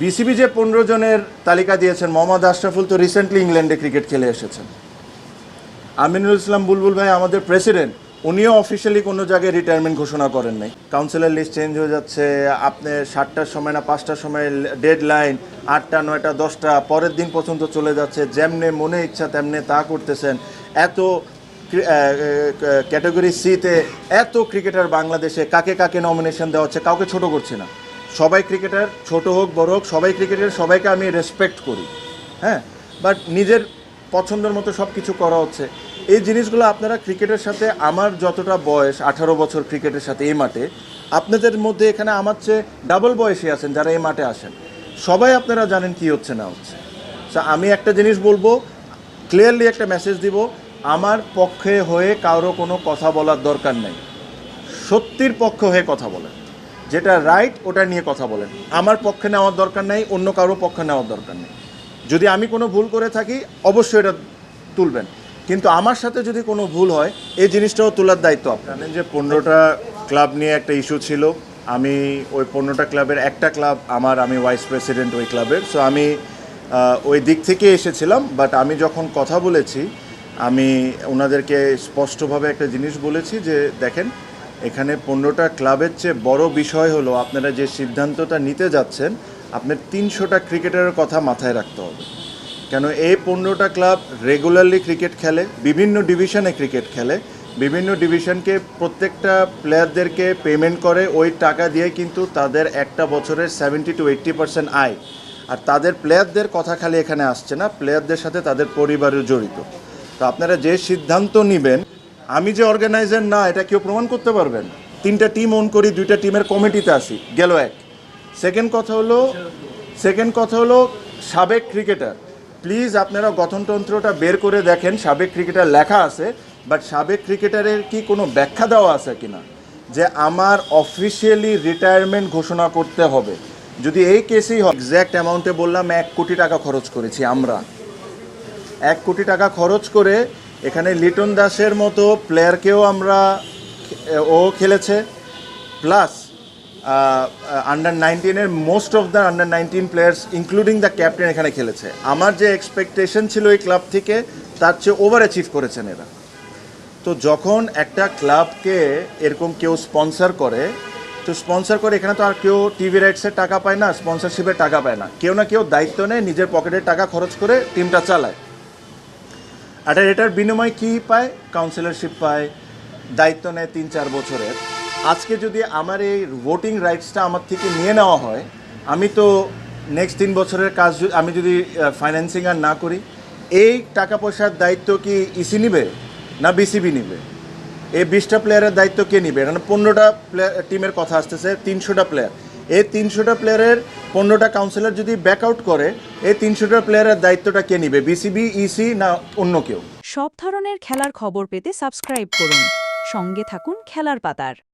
BCB যে পনেরো জনের তালিকা দিয়েছেন, মোহাম্মদ আশরাফুল তো রিসেন্টলি ইংল্যান্ডে ক্রিকেট খেলে এসেছেন। আমিনুল ইসলাম বুলবুল ভাই আমাদের প্রেসিডেন্ট উনিও অফিসিয়ালি কোনো জায়গায় রিটায়ারমেন্ট ঘোষণা করেন নাই। কাউন্সিলের লিস্ট চেঞ্জ হয়ে যাচ্ছে, আপনি সাতটার সময় না পাঁচটার সময় ডেড লাইন আটটা, নয়টা, দশটা, পরের দিন পর্যন্ত চলে যাচ্ছে, যেমনে মনে ইচ্ছা তেমনে তা করতেছেন। এত ক্যাটাগরি সিতে এত ক্রিকেটার বাংলাদেশে কাকে কাকে নমিনেশন দেওয়া হচ্ছে, কাউকে ছোট করছে না। সবাই ক্রিকেটার ছোট হোক, বড় হোক, সবাই ক্রিকেটার সবাইকে আমি রেসপেক্ট করি। হ্যাঁ? বাট নিজের পছন্দের মতো সব কিছু করা হচ্ছে। এই জিনিসগুলো আপনারা ক্রিকেটের সাথে, আমার যতটা বয়স, আঠারো বছর ক্রিকেটের সাথে এই মাঠে, আপনাদের মধ্যে এখানে আমার চেয়ে ডাবল বয়সী আছেন যারা এই মাঠে আসেন। সবাই আপনারা জানেন কি হচ্ছে না হচ্ছে। আমি একটা জিনিস বলব ক্লিয়ারলি একটা মেসেজ দিব, আমার পক্ষে হয়ে কারও কোনো কথা বলার দরকার নেই। সত্যির পক্ষে হয়ে কথা বলেন। যেটা রাইট ওটা নিয়ে কথা বলেন। আমার পক্ষে নেওয়ার দরকার নেই, অন্য কারও পক্ষে নেওয়ার দরকার নেই। যদি আমি কোনো ভুল করে থাকি, অবশ্যই এটা তুলবেন। কিন্তু আমার সাথে যদি কোনো ভুল হয়, এই জিনিসটাও তোলার দায়িত্ব আপনার। যে পনেরোটা ক্লাব নিয়ে একটা ইস্যু ছিল। আমি ওই পনেরোটা ক্লাবের একটা ক্লাব আমার, আমি ভাইস প্রেসিডেন্ট ওই ক্লাবের সো আমি ওই দিক থেকে এসেছিলাম। বাট আমি যখন কথা বলেছি, আমি ওনাদেরকে স্পষ্টভাবে একটা জিনিস বলেছি যে, দেখেন এখানে পনেরোটা ক্লাবের চেয়ে বড় বিষয় হলো আপনারা যে সিদ্ধান্তটা নিতে যাচ্ছেন, আপনার তিনশোটা ক্রিকেটারের কথা মাথায় রাখতে হবে। কেন এই পনেরোটা ক্লাব রেগুলারলি ক্রিকেট খেলে, বিভিন্ন ডিভিশনে ক্রিকেট খেলে, বিভিন্ন ডিভিশনকে প্রত্যেকটা প্লেয়ারদেরকে পেমেন্ট করে, ওই টাকা দিয়ে কিন্তু তাদের একটা বছরের সেভেন্টি টু এইট্টি পার্সেন্ট আয়। আর তাদের প্লেয়ারদের কথা খালি এখানে আসছে না প্লেয়ারদের সাথে তাদের পরিবারও জড়িত। তো আপনারা যে সিদ্ধান্ত নেবেন আমি যে অর্গানাইজার না, এটা কেউ প্রমাণ করতে পারবেন। তিনটা টিম ওন করি, দুইটা টিমের কমিটিতে আসি গেল এক। সেকেন্ড কথা হলো সেকেন্ড কথা হলো, সাবেক ক্রিকেটার প্লিজ আপনারা গঠনতন্ত্রটা বের করে দেখেন, সাবেক ক্রিকেটার লেখা আছে বাট সাবেক ক্রিকেটারের কি কোনো ব্যাখ্যা দেওয়া আছে কিনা? যে আমার অফিসিয়ালি রিটায়ারমেন্ট ঘোষণা করতে হবে। যদি এই কেসেই হয় এক্স্যাক্ট অ্যামাউন্টে বললাম, এক কোটি টাকা খরচ করেছি আমরা। এক কোটি টাকা খরচ করে এখানে লিটন দাসের মতো প্লেয়ারকেও আমরা ও খেলেছে। Plus under নাইনটিনের most of the under nineteen players including the captain এখানে খেলেছে। আমার যে এক্সপেকটেশন ছিল এই ক্লাব থেকে, তার চেয়ে ওভার অ্যাচিভ করেছেন এরা। তো যখন একটা ক্লাবকে এরকম কেউ স্পন্সর করে, তো স্পন্সর করে এখানে তো আর কেউ টিভি রাইটসের টাকা পায় না স্পন্সরশিপের টাকা পায় না। কেউ না কেউ দায়িত্ব নেয়, নিজের পকেটের টাকা খরচ করে টিমটা চালায়। আর এটার বিনিময়ে কী পায়? কাউন্সিলরশিপ পায়, দায়িত্ব নেয় তিন চার বছরের। আজকে যদি আমার এই ভোটিং রাইটসটা আমার থেকে নিয়ে নেওয়া হয়, আমি তো নেক্সট তিন বছরের কাজ আমি যদি ফাইন্যান্সিং আর না করি, এই টাকা পয়সার দায়িত্ব কি ইসি নিবে না বিসিবি নিবে? এই বিশটা প্লেয়ারের দায়িত্ব কে নিবে? এখানে পনেরোটা প্লেয়ার টিমের কথা আসতেছে, তিনশোটা প্লেয়ার এই তিনশোটা প্লেয়ারের পনেরোটা কাউন্সিলর যদি ব্যাক আউট করে, এই তিনশোটা প্লেয়ারের দায়িত্বটা কে নিবে? বিসিবি ইসি না অন্য কেউ? সব ধরনের খেলার খবর পেতে সাবস্ক্রাইব করুন। সঙ্গে থাকুন খেলার পাতার।